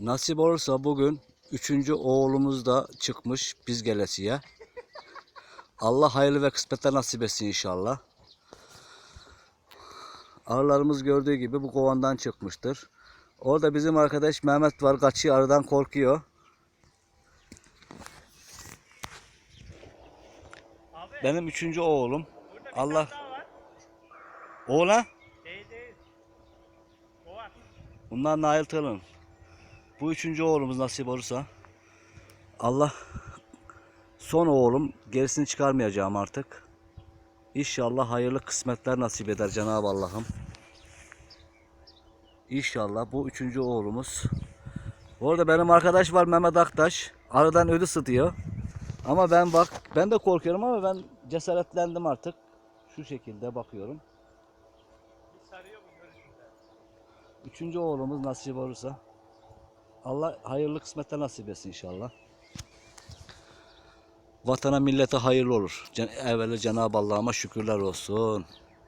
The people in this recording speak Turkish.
Nasip olursa bugün üçüncü oğlumuz da çıkmış biz gelesiye. Allah hayırlı ve kısmetler nasip etsin inşallah. Arılarımız gördüğü gibi bu kovandan çıkmıştır. Orada bizim arkadaş Mehmet var kaçıyor arıdan korkuyor. Abi Benim üçüncü oğlum. Allah-. Oğlan Değil değil. Var. bundan Nail Tılın. Bu üçüncü oğlumuz nasip olursa. Allah son oğlum gerisini çıkarmayacağım artık. İnşallah hayırlı kısmetler nasip eder Cenab-ı Allah'ım. İnşallah bu üçüncü oğlumuz. Orada benim arkadaş var Mehmet Aktaş. Aradan ödü sıtıyor. Ama ben bak ben de korkuyorum ama ben cesaretlendim artık. Şu şekilde bakıyorum. Bu. Üçüncü oğlumuz nasip olursa. Allah hayırlı kısmetler nasip etsin inşallah. Vatana millete hayırlı olur. Evvela Cenab-ı Allah'ıma şükürler olsun.